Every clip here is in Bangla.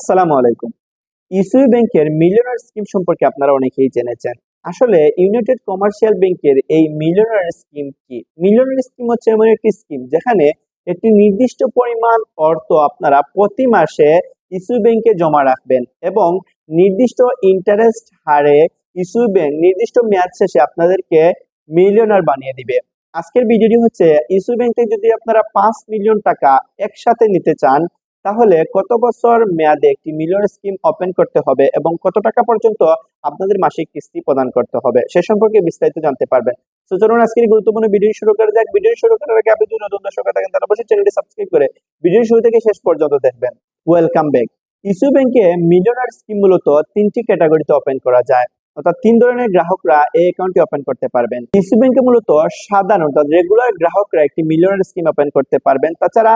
আসসালামু আলাইকুম। ইসুই ব্যাংকের মিলিয়নার স্কিম সম্পর্কে আপনারা অনেকেই জেনেছেন। আসলে ইউনাইটেড কমার্শিয়াল ব্যাংকের এই মিলিয়নার স্কিম কি? মিলিয়নার স্কিম হচ্ছে এমন একটি স্কিম যেখানে একটি নির্দিষ্ট পরিমাণ অর্থ আপনারা প্রতি মাসে ইসু ব্যাংকে জমা রাখবেন এবং নির্দিষ্ট ইন্টারেস্ট হারে ইসু ব্যাংক নির্দিষ্ট মেয়াদ শেষে আপনাদেরকে মিলিয়নার বানিয়ে দিবে। আজকের ভিডিওটি হচ্ছে ইসু ব্যাংকে যদি আপনারা পাঁচ মিলিয়ন টাকা একসাথে নিতে চান তাহলে কত বছর মেয়াদে একটি মিলিয়ন স্কিম ওপেন করতে হবে এবং কত টাকা পর্যন্ত আপনাদের মাসিক কিস্তি প্রদান করতে হবে? সে সম্পর্কে বিস্তারিত জানতে পারবেন। তো চলুন আজকের গুরুত্বপূর্ণ ভিডিও শুরু যাক। ভিডিও শুরু করার আগে আপনি নতুন দর্শক থাকেন, তাহলে অবশ্যই চ্যানেলটি সাবস্ক্রাইব করে ভিডিও শুরু থেকে শেষ পর্যন্ত দেখবেন। ওয়েলকাম ব্যাক ইস্যু ব্যাংকে মিলিয়নার স্কিম মূলত তিনটি ক্যাটাগরিতে ওপেন করা যায়। অর্থাৎ তিন ধরনের গ্রাহকরা এই অ্যাকাউন্টটি ওপেন করতে পারবেন। ইস্যু ব্যাংকে মূলত সাধারণ অর্থাৎ রেগুলার গ্রাহকরা একটি মিলিয়নার স্কিম ওপেন করতে পারবেন। তাছাড়া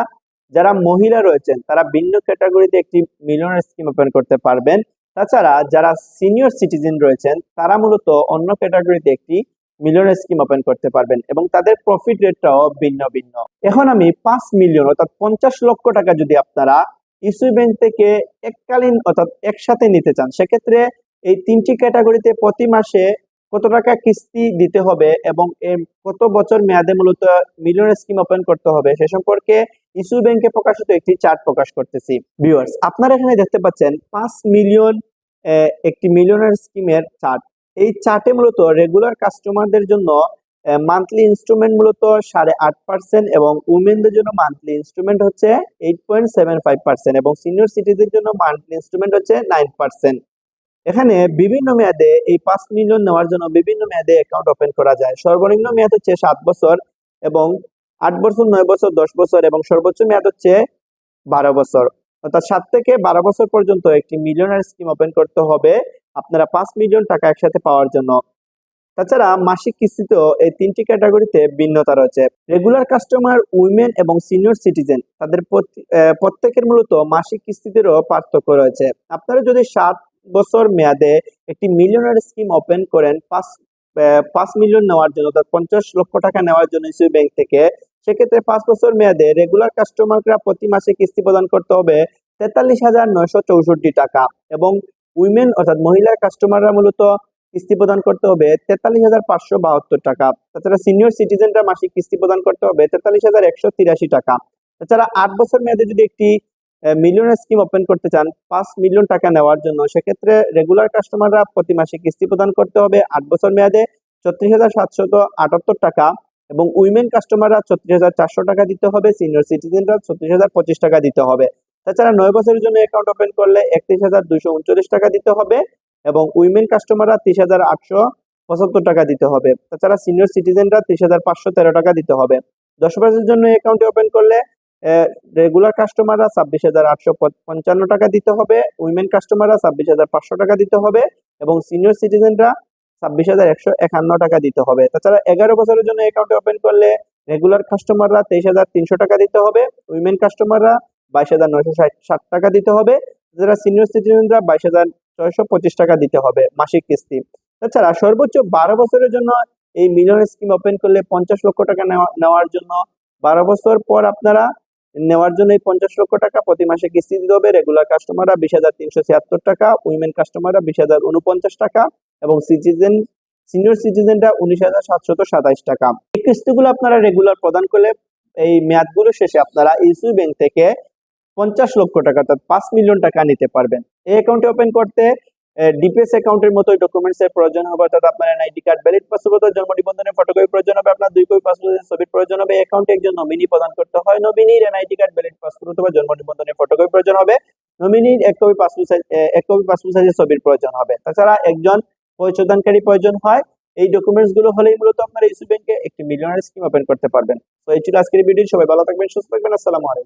যারা মহিলা রয়েছেন, তারা ভিন্ন ক্যাটাগরিতে একটি মিলনের স্কিম ওপেন করতে পারবেন। তাছাড়া যারা সিনিয়র সিটিজেন রয়েছেন, তারা মূলত অন্য ক্যাটাগরিতে একটি মিলিয়নার স্কিম ওপেন করতে পারবেন এবং তাদের প্রফিট রেটটাও ভিন্ন ভিন্ন। এখন আমি পাঁচ মিলিয়ন অর্থাৎ পঞ্চাশ লক্ষ টাকা যদি আপনারা ইস্যু ব্যাংক থেকে এককালীন অর্থাৎ একসাথে নিতে চান, সেক্ষেত্রে এই তিনটি ক্যাটাগরিতে প্রতি মাসে কত টাকা কিস্তি দিতে হবে এবং কত বছর মেয়াদে মূলত মিলিয়নার স্কিম ওপেন করতে হবে, সে সম্পর্কে ইস্যু ব্যাংকে প্রকাশিত একটি চার্ট প্রকাশ করতেছি। ভিউয়ার্স, আপনারা এখানে দেখতে পাচ্ছেন পাঁচ মিলিয়ন একটি মিলিয়নার স্কিমের চার্ট। এই চার্টে মূলত রেগুলার কাস্টমারদের জন্য মান্থলি ইনস্ট্রুমেন্ট মূলত সাড়ে আট পার্সেন্ট এবং উমেনদের জন্য মান্থলি ইনস্ট্রুমেন্ট হচ্ছে eight point seven five percent এবং সিনিয়র সিটিজের জন্য মান্থলি ইনস্ট্রুমেন্ট হচ্ছে নাইন পার্সেন্ট এখানে বিভিন্ন মেয়াদে এই পাঁচ মিলিয়ন নেওয়ার জন্য বিভিন্ন মেয়াদে অ্যাকাউন্ট ওপেন করা যায়। সর্বনিম্ন মেয়াদ হচ্ছে সাত বছর এবং আট বছর, নয় বছর, দশ বছর এবং সর্বোচ্চ মেয়াদ হচ্ছে বারো বছর। অর্থাৎ সাত থেকে বারো বছর পর্যন্ত একটি মিলিয়নার স্কিম ওপেন করতে হবে আপনারা পাঁচ মিলিয়ন টাকা একসাথে পাওয়ার জন্য। তাছাড়া মাসিক কিস্তিতেও এই তিনটি ক্যাটাগরিতে ভিন্নতা রয়েছে। রেগুলার কাস্টমার উইমেন এবং সিনিয়র সিটিজেন তাদের প্রত্যেকের মূলত মাসিক কিস্তিতেরও পার্থক্য রয়েছে। আপনারা যদি সাত বছর মেয়াদে একটি মিলিয়নার স্কিম ওপেন করেন, পাঁচ পাঁচ মিলিয়ন নেওয়ার জন্য অর্থাৎ পঞ্চাশ লক্ষ টাকা নেওয়ার জন্য ইসিবি ব্যাংক থেকে। সেক্ষেত্রে পাঁচ বছর মেয়াদে রেগুলার কাস্টমাররা প্রতি মাসে কিস্তি প্রদান করতে হবে তেতাল্লিশ হাজার নয়শো চৌষট্টি টাকা এবং উইমেন অর্থাৎ মহিলা কাস্টমাররা মূলত কিস্তি প্রদান করতে হবে তেতাল্লিশ হাজার পাঁচশো বাহাত্তর টাকা। তাছাড়া সিনিয়র সিটিজেনরা মাসিক কিস্তি প্রদান করতে হবে তেতাল্লিশ হাজার একশো তিরাশি টাকা। তাছাড়া আট বছর মেয়াদে যদি একটি মিলিয়নের স্কিম ওপেন করতে চান, পাঁচ মিলিয়ন টাকা নেওয়ার জন্য, সেক্ষেত্রে রেগুলার কাস্টমাররা প্রতি মাসে কিস্তি প্রদান করতে হবে আট বছর মেয়াদে ছত্রিশ হাজার আটাত্তর টাকা এবং উইমেন কাস্টমাররা ছত্রিশ হাজার চারশো টাকা দিতে হবে সিনিয়র সিটিজেনরা ছত্রিশ হাজার পঁচিশ টাকা দিতে হবে। তাছাড়া নয় বছরের জন্য অ্যাকাউন্ট ওপেন করলে একত্রিশ হাজার উনচল্লিশ টাকা দিতে হবে এবং উইমেন কাস্টমাররা ত্রিশ হাজার আটশো পঁচাত্তর টাকা দিতে হবে। তাছাড়া সিনিয়র সিটিজেনরা ত্রিশ হাজার পাঁচশো তেরো টাকা দিতে হবে। দশ বছরের জন্য অ্যাকাউন্টে ওপেন করলে রেগুলার কাস্টমাররা ছাব্বিশ হাজার আটশো পঞ্চান্ন টাকা দিতে হবে উইমেন কাস্টমাররা ছাব্বিশ হাজার পাঁচশো টাকা দিতে হবে এবং সিনিয়র সিটিজেনরা ছাব্বিশ হাজার একশো একান্ন টাকা দিতে হবে। তাছাড়া এগারো বছরের জন্য অ্যাকাউন্টে ওপেন করলে রেগুলার কাস্টমাররা তেইশ হাজার তিনশো টাকা দিতে হবে উইমেন কাস্টমাররা বাইশ হাজার নয়শো ষাট টাকা দিতে হবে যারা সিনিয়র সিটিজেনরা বাইশ হাজার ছয়শো পঁচিশ টাকা দিতে হবে মাসিক কিস্তি। তাছাড়া সর্বোচ্চ বারো বছরের জন্য এই মিলিয়ন স্কিম ওপেন করলে পঞ্চাশ লক্ষ টাকা নেওয়ার জন্য বারো বছর পর আপনারা নেওয়ার জন্য এই পঞ্চাশ লক্ষ টাকা। প্রতি মাসে কিস্তি দিতে হবে রেগুলার কাস্টমাররা বিশ হাজার তিনশো ছিয়াত্তর টাকা উইমেন কাস্টমাররা বিশ হাজার উনপঞ্চাশ টাকা এবং সিটিজেন সিনিয়র সিটিজেনরা উনিশ হাজার সাতশত সাতাইশ টাকা। এই কিস্তিগুলো আপনারা রেগুলার প্রদান করলে এই মেয়াদগুলো শেষে আপনারা ইসু ব্যাংক থেকে পঞ্চাশ লক্ষ টাকা অর্থাৎ পাঁচ মিলিয়ন টাকা নিতে পারবেন। এই অ্যাকাউন্টে ওপেন করতে ডিপিএস অ্যাকাউন্টের মতো ডকুমেন্টস এর প্রয়োজন হবে, অর্থাৎ আপনার এনআইডি কার্ড ভ্যালিড পাসপোর্ট জন্ম নিবন্ধনের ফটোকপি প্রয়োজন হবে, আপনার দুই কপি পাসপোর্টের ছবির প্রয়োজন হবে অ্যাকাউন্টে একজন নমিনি প্রদান করতে হয় নমিনির এনআইডি কার্ড ভ্যালিড পাসপোর্ট অথবা জন্ম নিবন্ধনের ফটোকপি প্রয়োজন হবে নমিনির এক কপি পাসপোর্ট এক কপি পাসপোর্ট সাইজের ছবির প্রয়োজন হবে। তাছাড়া একজন পরিশোধনকারী প্রয়োজন হয়, এই ডকুমেন্টসগুলো হলেই মূলত আপনার ইস্যু ব্যাংকে একটি মিলিয়নারি স্কিম ওপেন করতে পারবেন। তো এই ছিল আজকের ভিডিও সবাই ভালো থাকবেন, সুস্থ থাকবেন, আসসালামু আলাইকুম।